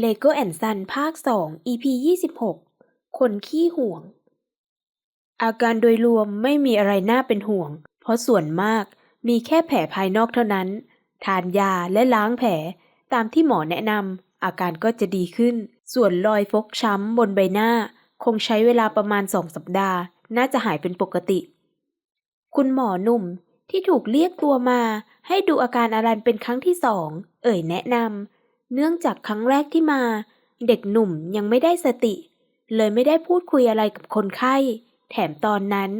เลโก้แอนซันภาค 2 EP 26 คนขี้ห่วง อาการโดยรวมไม่มีอะไรน่าเป็นห่วง เพราะส่วนมากมีแค่แผลภายนอกเท่านั้น ทานยาและล้างแผล ตามที่หมอแนะนำอาการก็จะดีขึ้น ส่วนรอยฟกช้ำบนใบหน้า คงใช้เวลาประมาณสองสัปดาห์ น่าจะหายเป็นปกติ คุณหมอหนุ่มที่ถูกเรียกตัวมาให้ดูอาการอารันเป็นครั้งที่สอง เอ่ยแนะนำ เนื่องจากครั้งแรกที่มา เด็กหนุ่มยังไม่ได้สติ เลยไม่ได้พูดคุยอะไรกับคนไข้ แถมตอนนั้น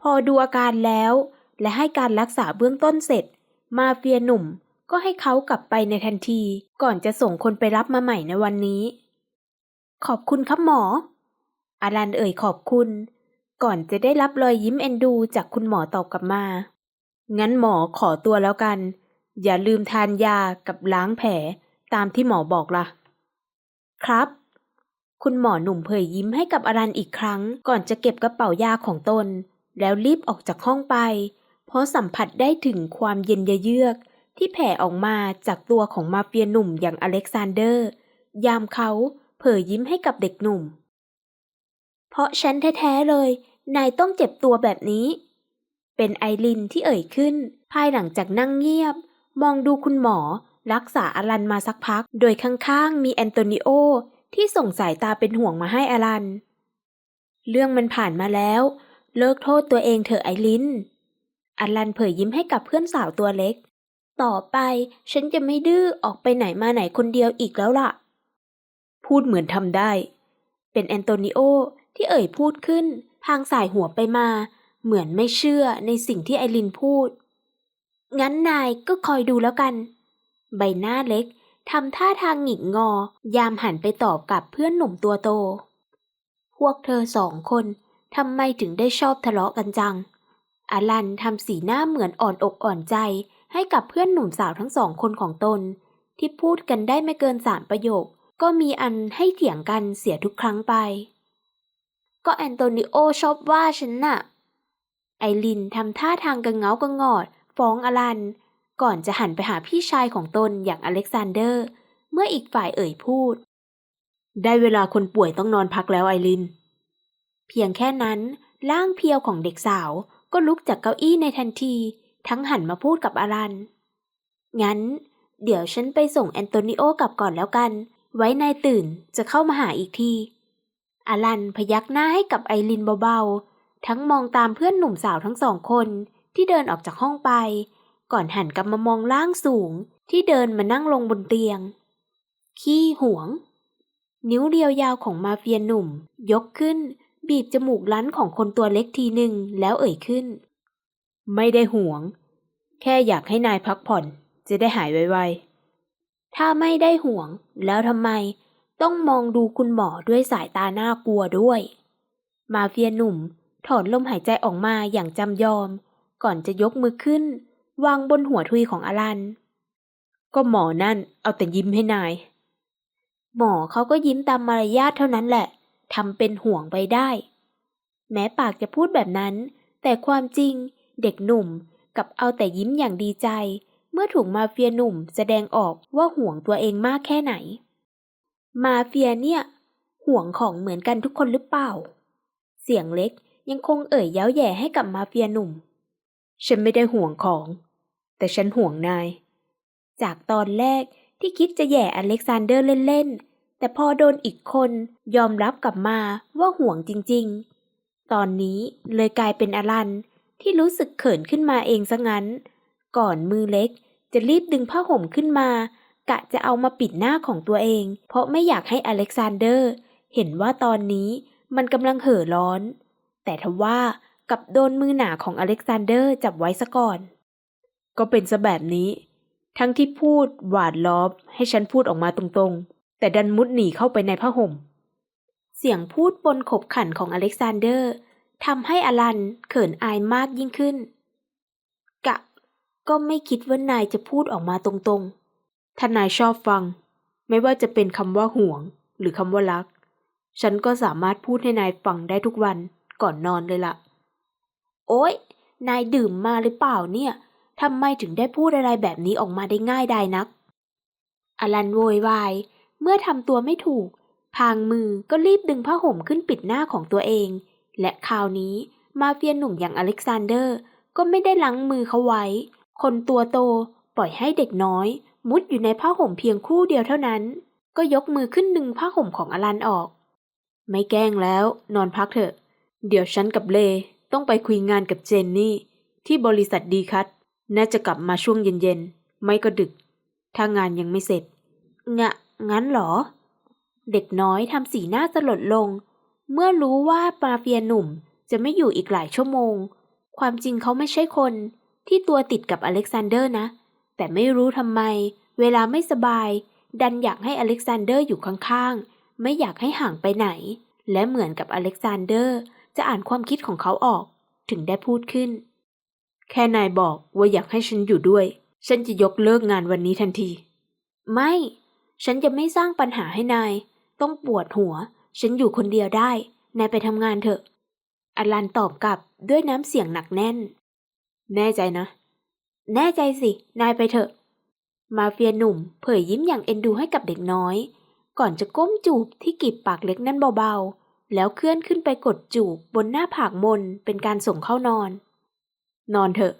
พอดูอาการแล้ว และให้การรักษาเบื้องต้นเสร็จ มาเฟียหนุ่มก็ให้เขากลับไปในทันที ก่อนจะส่งคนไปรับมาใหม่ในวันนี้ ขอบคุณครับหมอ อารันเอ่ยขอบคุณ ก่อนจะได้รับรอยยิ้มเอ็นดูจากคุณหมอตอบกลับมา งั้นหมอขอตัวแล้วกัน อย่าลืมทานยากับล้างแผล ตามที่หมอบอกล่ะ ครับ คุณหมอหนุ่มเผยยิ้มให้กับอารันอีกครั้ง ก่อนจะเก็บกระเป๋ายาของตน แล้วรีบออกจากห้องไป เพราะสัมผัสได้ถึงความเย็นเยือก ที่แผ่ออกมาจากตัวของมาเฟียหนุ่มอย่างอเล็กซานเดอร์ ยามเขาเผยยิ้มให้กับเด็กหนุ่ม เพราะฉันแท้ๆเลย นายต้องเจ็บตัวแบบนี้ เป็นไอรินที่เอ่ยขึ้น ภายหลังจากนั่งเงียบ มองดูคุณหมอ รักษาอลันมาสักพัก โดยข้างๆ มีแอนโตนิโอที่ส่งสายตาเป็นห่วงมาให้อลัน เรื่องมันผ่านมาแล้ว เลิกโทษตัวเองเถอะไอรินอลันเผยยิ้มให้กับเพื่อนสาวตัวเล็ก ต่อไปฉันจะไม่ดื้อออกไปไหนมาไหนคนเดียวอีกแล้วล่ะ พูดเหมือนทำได้ เป็นแอนโตนิโอที่เอ่ยพูดขึ้น พางสายหัวไปมา เหมือนไม่เชื่อในสิ่งที่ไอรินพูด งั้นนายก็คอยดูแล้วกัน ใบหน้าเล็กทำท่าทางหงิกงอ ยามหันไปตอบกับเพื่อนหนุ่มตัวโต พวกเธอสองคนทำไมถึงได้ชอบทะเลาะกันจัง อลันทำสีหน้าเหมือนอ่อนอกอ่อนใจให้กับเพื่อนหนุ่มสาวทั้งสองคนของตน ที่พูดกันได้ไม่เกินสามประโยค ก็มีอันให้เถียงกันเสียทุกครั้งไป ก็แอนโตนิโอชอบว่าฉันน่ะ ไอรินทำท่าทางกังเงากระงอด ฟ้องอลัน ก่อนจะหันไปหาพี่ชายของตนอย่างอเล็กซานเดอร์ เมื่ออีกฝ่ายเอ่ยพูด ได้เวลาคนป่วยต้องนอนพักแล้วไอริน เพียงแค่นั้น ร่างเพียวของเด็กสาวก็ลุกจากเก้าอี้ในทันที ทั้งหันมาพูดกับอารัน งั้น เดี๋ยวฉันไปส่งแอนโตนิโอกลับก่อนแล้วกัน ไว้นายตื่นจะเข้ามาหาอีกทีอารันพยักหน้าให้กับไอรินเบาๆ ทั้งมองตามเพื่อนหนุ่มสาวทั้งสองคนที่เดินออกจากห้องไป ก่อนหันกลับมามองล่างสูงที่เดินมานั่งลงบนเตียง ขี้หวง นิ้วเรียวยาวของมาเฟียหนุ่ม ยกขึ้น บีบจมูกลั้นของคนตัวเล็กทีหนึ่งแล้วเอ่ยขึ้น ไม่ได้ห่วง แค่อยากให้นายพักผ่อน จะได้หายไวๆ ถ้าไม่ได้ห่วง แล้วทำไม ต้องมองดูคุณหมอด้วยสายตาหน้ากลัวด้วย มาเฟียหนุ่ม ถอนลมหายใจออกมาอย่างจำยอม ก่อนจะยกมือขึ้น วางบนหัวทุยของอลัน ก็หมอนั่นเอาแต่ยิ้มให้นาย หมอเขาก็ยิ้มตามมารยาทเท่านั้นแหละทำเป็นห่วงไปได้ แม้ปากจะพูดแบบนั้น แต่ความจริงเด็กหนุ่มกับเอาแต่ยิ้มอย่างดีใจ เมื่อถูกมาเฟียหนุ่มแสดงออกว่าห่วงตัวเองมากแค่ไหน มาเฟียเนี่ย ห่วงของเหมือนกันทุกคนหรือเปล่า เสียงเล็กยังคงเอ่ยเย้าแย่ให้กับมาเฟียหนุ่ม ฉันไม่ได้ห่วงของ แต่ฉันห่วงนาย จากตอนแรกที่คิดจะแย่อเล็กซานเดอร์เล่นๆ แต่พอโดนอีกคนยอมรับกลับมาว่าห่วงจริงๆ ตอนนี้เลยกลายเป็นอลันที่รู้สึกเขินขึ้นมาเองซะงั้น ก่อนมือเล็กจะรีบดึงผ้าห่มขึ้นมา กะจะเอามาปิดหน้าของตัวเอง เพราะไม่อยากให้อเล็กซานเดอร์ เห็นว่าตอนนี้มันกำลังเห่อร้อน แต่ทว่ากับโดนมือหนาของอเล็กซานเดอร์จับไว้ซะก่อน ก็เป็นซะแบบนี้ ทั้งที่พูดหวาดล้อมให้ฉันพูดออกมาตรงๆ แต่ดันมุดหนีเข้าไปในผ้าห่ม เสียงพูดบนขบขันของอเล็กซานเดอร์ทำให้อลันเขินอายมากยิ่งขึ้น กะ ก็ไม่คิดว่านายจะพูดออกมาตรงๆ ถ้านายชอบฟัง ไม่ว่าจะเป็นคำว่าห่วง หรือคำว่ารัก ฉันก็สามารถพูดให้นายฟังได้ทุกวันก่อนนอนเลยล่ะ โอ๊ย นายดื่มมาหรือเปล่าเนี่ย ทำไมถึงได้พูดอะไรแบบนี้ออกมาได้ง่ายได้นัก อลันโวยวาย เมื่อทำตัวไม่ถูก พางมือก็รีบดึงผ้าห่มขึ้นปิดหน้าของตัวเอง และคราวนี้มาเฟียหนุ่มอย่างอเล็กซานเดอร์ ก็ไม่ได้ล้างมือเขาไว้ คนตัวโตปล่อยให้เด็กน้อย มุดอยู่ในผ้าห่มเพียงคู่เดียวเท่านั้น ก็ยกมือขึ้นดึงผ้าห่มของอลันออก ไม่แกล้งแล้ว นอนพักเถอะ เดี๋ยวฉันกับเลต้องไปคุยงานกับเจนนี่ ที่บริษัทดีคัต น่าจะกลับมาช่วงเย็นๆ ไม่ก็ดึก ถ้างานยังไม่เสร็จงะงั้นเหรอ เด็กน้อยทำสีหน้าสลดลง เมื่อรู้ว่ามาเฟียหนุ่มจะไม่อยู่อีกหลายชั่วโมง ความจริงเขาไม่ใช่คนที่ตัวติดกับอเล็กซานเดอร์นะ แต่ไม่รู้ทำไม เวลาไม่สบาย ดันอยากให้อเล็กซานเดอร์อยู่ข้างๆ ไม่อยากให้ห่างไปไหน และเหมือนกับอเล็กซานเดอร์จะอ่านความคิดของเขาออก ถึงได้พูดขึ้น แค่นายบอกว่าอยากให้ฉันอยู่ด้วย ฉันจะยกเลิกงานวันนี้ทันที ไม่ ฉันจะไม่สร้างปัญหาให้นาย ต้องปวดหัว ฉันอยู่คนเดียวได้ นายไปทำงานเถอะ อลันตอบกลับด้วยน้ำเสียงหนักแน่น แน่ใจนะ แน่ใจสิ นายไปเถอะ มาเฟียหนุ่มเผยยิ้มอย่างเอ็นดูให้กับเด็กน้อย ก่อนจะก้มจูบที่กีบปากเล็กนั่นเบาๆ แล้วเคลื่อนขึ้นไปกดจูบบนหน้าผากมนเป็นการส่งเข้านอน นอนเถอะ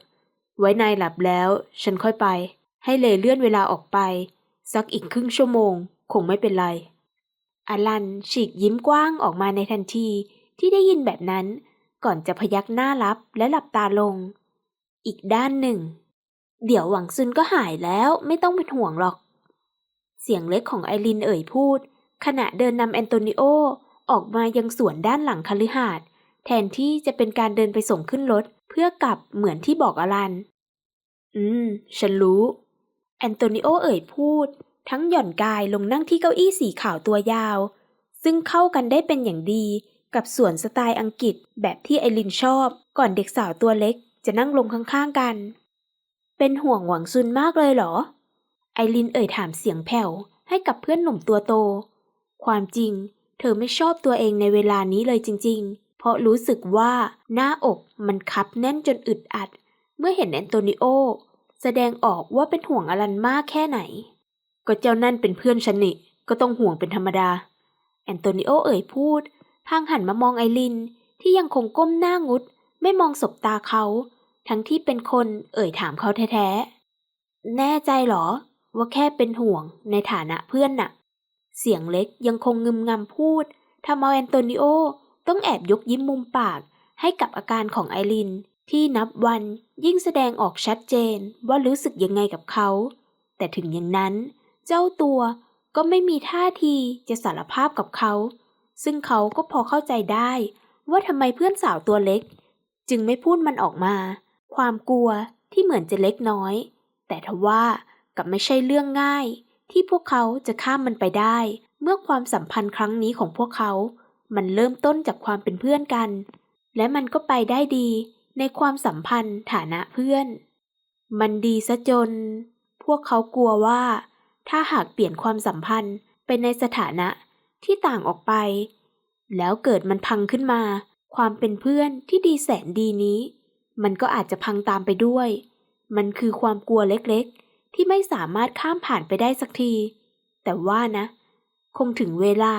ไว้นายหลับแล้ว ฉันค่อยไป ให้เลยเลื่อนเวลาออกไป สักอีกครึ่งชั่วโมง คงไม่เป็นไรอลันฉีกยิ้มกว้างออกมาในทันทีที่ได้ยินแบบนั้น ก่อนจะพยักหน้ารับและหลับตาลง อีกด้านหนึ่ง เดี๋ยวหวังซุนก็หายแล้วไม่ต้องเป็นห่วงหรอก เสียงเล็กของไอรินเอ่ยพูด ขณะเดินนำแอนโตนิโอออกมายังสวนด้านหลังคฤหาสน์แทนที่จะเป็นการเดินไปส่งขึ้นรถ เพื่อกลับเหมือนที่บอกอลัน อืม ฉันรู้ แอนโตนิโอเอ่ยพูด ทั้งหย่อนกายลงนั่งที่เก้าอี้สีขาวตัวยาว ซึ่งเข้ากันได้เป็นอย่างดีกับสวนสไตล์อังกฤษแบบที่ไอรินชอบ ก่อนเด็กสาวตัวเล็กจะนั่งลงข้างๆกัน เป็นห่วงหวังซุนมากเลยเหรอ ไอรินเอ่ยถามเสียงแผ่วให้กับเพื่อนหนุ่มตัวโต ความจริง เธอไม่ชอบตัวเองในเวลานี้เลยจริง ๆ เพราะรู้สึกว่าหน้าอกมันคับแน่นจนอึดอัด เมื่อเห็นแอนโตนิโอ แสดงออกว่าเป็นห่วงอลันมากแค่ไหน ก็เจ้านั่นเป็นเพื่อนฉันนี่ก็ต้องห่วงเป็นธรรมดา แอนโตนิโอเอ่ยพูด พางหันมามองไอรินที่ยังคงก้มหน้างุด ไม่มองสบตาเขา ทั้งที่เป็นคนเอ่ยถามเขาแท้ๆ แน่ใจเหรอ ว่าแค่เป็นห่วงในฐานะเพื่อนน่ะ เสียงเล็กยังคงงึมงำพูดทำเอาแอนโตนิโอ ต้องแอบยกยิ้มมุมปากให้กับอาการของไอริน ที่นับวันยิ่งแสดงออกชัดเจนว่ารู้สึกยังไงกับเขา แต่ถึงอย่างนั้น เจ้าตัวก็ไม่มีท่าทีจะสารภาพกับเขา ซึ่งเขาก็พอเข้าใจได้ ว่าทำไมเพื่อนสาวตัวเล็ก จึงไม่พูดมันออกมา ความกลัวที่เหมือนจะเล็กน้อย แต่ทว่ากับไม่ใช่เรื่องง่าย ที่พวกเขาจะข้ามมันไปได้ เมื่อความสัมพันธ์ครั้งนี้ของพวกเขา มันเริ่มต้นจากความเป็นเพื่อนกัน และมันก็ไปได้ดีในความสัมพันธ์ฐานะเพื่อน มันดีซะจน พวกเขากลัวว่า ถ้าหากเปลี่ยนความสัมพันธ์ไปในสถานะที่ต่างออกไป แล้วเกิดมันพังขึ้นมา ความเป็นเพื่อนที่ดีแสนดีนี้ มันก็อาจจะพังตามไปด้วย มันคือความกลัวเล็กๆ ที่ไม่สามารถข้ามผ่านไปได้สักที แต่ว่านะ คงถึงเวลา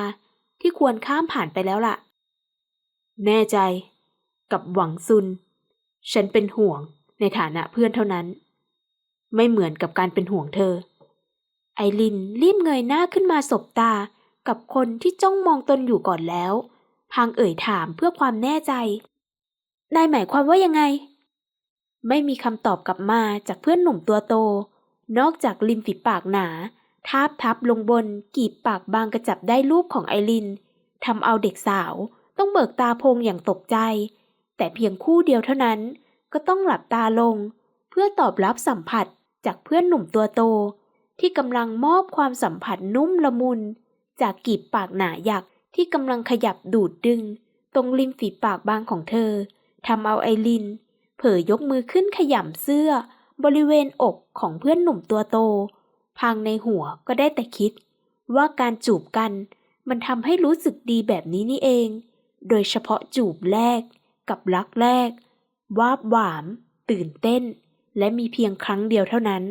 ที่ควรข้ามผ่านไปแล้วล่ะ แน่ใจ กับหวังซุน ฉันเป็นห่วงในฐานะเพื่อนเท่านั้น ไม่เหมือนกับการเป็นห่วงเธอ ไอรินรีบเงยหน้าขึ้นมาสบตากับคนที่จ้องมองตนอยู่ก่อนแล้ว พางเอ่ยถามเพื่อความแน่ใจ นายหมายความว่ายังไง ไม่มีคำตอบกลับมาจากเพื่อนหนุ่มตัวโต นอกจากริมฝีปากหนา ทาบทับลงบนกีบปากบางกระจับได้รูปของไอรินทำเอาเด็กสาวต้องเบิกตาโพงอย่างตกใจ แต่เพียงคู่เดียวเท่านั้นก็ต้องหลับตาลง เพื่อตอบรับสัมผัสจากเพื่อนหนุ่มตัวโต ที่กำลังมอบความสัมผัสนุ่มละมุน จากกีบปากหนาหยักที่กำลังขยับดูดดึง ตรงริมฝีปากบางของเธอทำเอาไอริน เผยยกมือขึ้นขยำเสื้อบริเวณอกของเพื่อนหนุ่มตัวโต พังในหัวก็ได้แต่คิด ว่าการจูบกัน มันทำให้รู้สึกดีแบบนี้นี่เอง โดยเฉพาะจูบแรก กับรักแรก วาบหวาม ตื่นเต้น และมีเพียงครั้งเดียวเท่านั้น